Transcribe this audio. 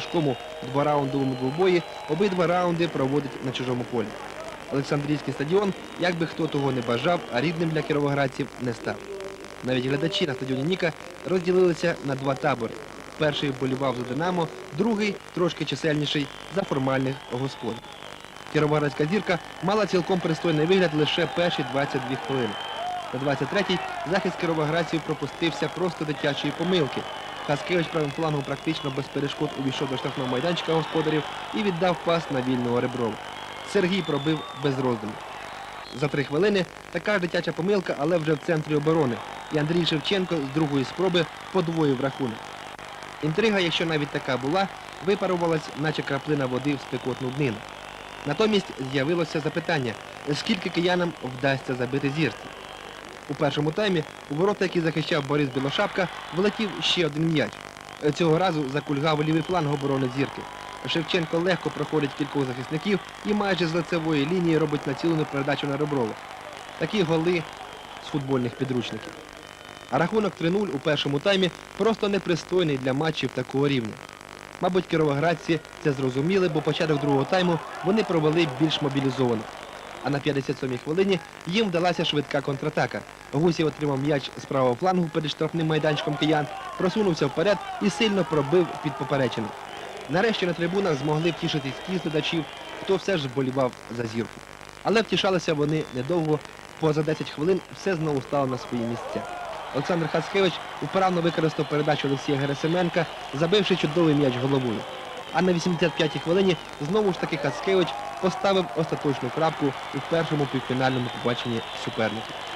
важкому двораундовому двобої обидва раунди проводить на чужому полі. Олександрійський стадіон, як би хто того не бажав, а рідним для кіровоградців не став. Навіть глядачі на стадіоні Ніка розділилися на два табори. Перший болівав за Динамо, другий, трошки чисельніший, за формальних господ. Кіровоградська зірка мала цілком пристойний вигляд лише перші 22 хвилини. На 23-й захист кіровоградців пропустився просто дитячої помилки. Хаскевич правим флангом практично без перешкод увійшов до штрафного майданчика господарів і віддав пас на вільного Реброва. Сергій пробив без роздуму. За три хвилини така ж дитяча помилка, але вже в центрі оборони. І Андрій Шевченко з другої спроби подвоїв рахунок. Інтрига, якщо навіть така була, випарувалась, наче краплина води в спекотну днину. Натомість з'явилося запитання, скільки киянам вдасться забити зірці. У першому таймі у ворота, які захищав Борис Білошапка, влетів ще один м'яч. Цього разу закульгав лівий фланг оборони зірки. Шевченко легко проходить кількох захисників і майже з лицевої лінії робить націлену передачу на Реброва. Такі голи з футбольних підручників. А рахунок 3-0 у першому таймі просто непристойний для матчів такого рівня. Мабуть, кіровоградці це зрозуміли, бо початок другого тайму вони провели більш мобілізовано. А на 57-й хвилині їм вдалася швидка контратака. Гусів отримав м'яч з правого флангу перед штрафним майданчиком киян, просунувся вперед і сильно пробив під поперечину. Нарешті на трибунах змогли втішитись ті глядачів, хто все ж вболівав за зірку. Але втішалися вони недовго, поза 10 хвилин все знову стало на свої місця. Олександр Хацкевич вправно використав передачу Олексія Герасименка, забивши чудовий м'яч головою. А на 85-й хвилині знову ж таки Хацкевич поставив остаточну крапку у першому півфінальному побаченні суперників.